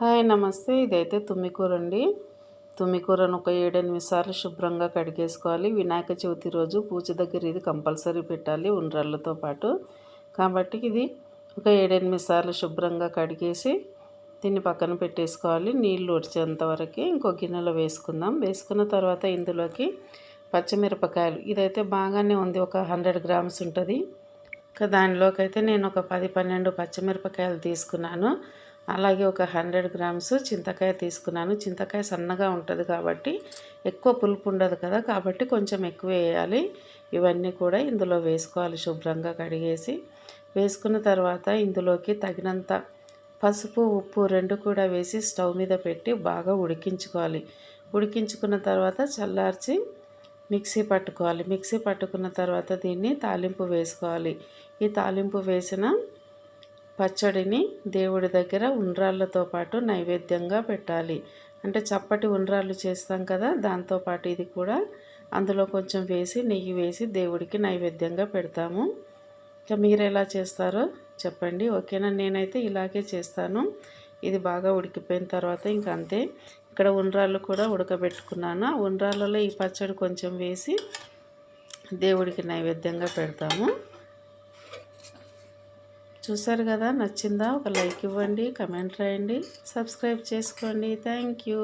Hi నమస్తే. ఇదైతే తుమ్మికూర అండి తుమ్మికూరను ఒక ఏడెనిమిది సార్లు శుభ్రంగా కడిగేసుకోవాలి. వినాయక చవితి రోజు పూజ దగ్గర ఇది కంపల్సరీ పెట్టాలి ఉండ్రళ్ళతో పాటు. కాబట్టి ఇది ఒక ఏడెనిమిది సార్లు శుభ్రంగా కడిగేసి దీన్ని పక్కన పెట్టేసుకోవాలి. నీళ్ళు వచ్చేంత వరకు ఇంకో గిన్నెలో వేసుకుందాం. వేసుకున్న తర్వాత ఇందులోకి పచ్చిమిరపకాయలు. ఇదైతే బాగానే ఉంది. ఒక హండ్రెడ్ గ్రామ్స్ ఉంటుంది. దానిలోకి అయితే నేను ఒక పది పన్నెండు పచ్చిమిరపకాయలు తీసుకున్నాను. అలాగే ఒక హండ్రెడ్ గ్రామ్స్ చింతకాయ తీసుకున్నాను. చింతకాయ సన్నగా ఉంటుంది కాబట్టి ఎక్కువ పులుపు ఉండదు కదా కాబట్టి కొంచెం ఎక్కువ వేయాలి. ఇవన్నీ కూడా ఇందులో వేసుకోవాలి శుభ్రంగా కడిగేసి. వేసుకున్న తర్వాత ఇందులోకి తగినంత పసుపు ఉప్పు రెండు కూడా వేసి స్టవ్ మీద పెట్టి బాగా ఉడికించుకోవాలి. ఉడికించుకున్న తర్వాత చల్లార్చి మిక్సీ పట్టుకోవాలి. మిక్సీ పట్టుకున్న తర్వాత దీన్ని తాలింపు వేసుకోవాలి. ఈ తాలింపు వేసిన పచ్చడిని దేవుడి దగ్గర ఉండ్రాళ్ళతో పాటు నైవేద్యంగా పెట్టాలి. అంటే చప్పటి ఉండ్రాళ్ళు చేస్తాం కదా దాంతోపాటు ఇది కూడా అందులో కొంచెం వేసి నెయ్యి వేసి దేవుడికి నైవేద్యంగా పెడతాము. ఇంకా మీరు ఎలా చేస్తారో చెప్పండి. ఓకేనా? నేనైతే ఇలాగే చేస్తాను. ఇది బాగా ఉడికిపోయిన తర్వాత ఇంక అంతే. ఇక్కడ ఉండ్రాళ్ళు కూడా ఉడకబెట్టుకున్నాను. ఉండ్రాళ్ళలో ఈ పచ్చడి కొంచెం వేసి దేవుడికి నైవేద్యంగా పెడతాము. చూసారు కదా నచ్చిందా? ఒక లైక్ ఇవ్వండి కమెంట్ రాయండి సబ్స్క్రైబ్ చేసుకోండి. Thank you.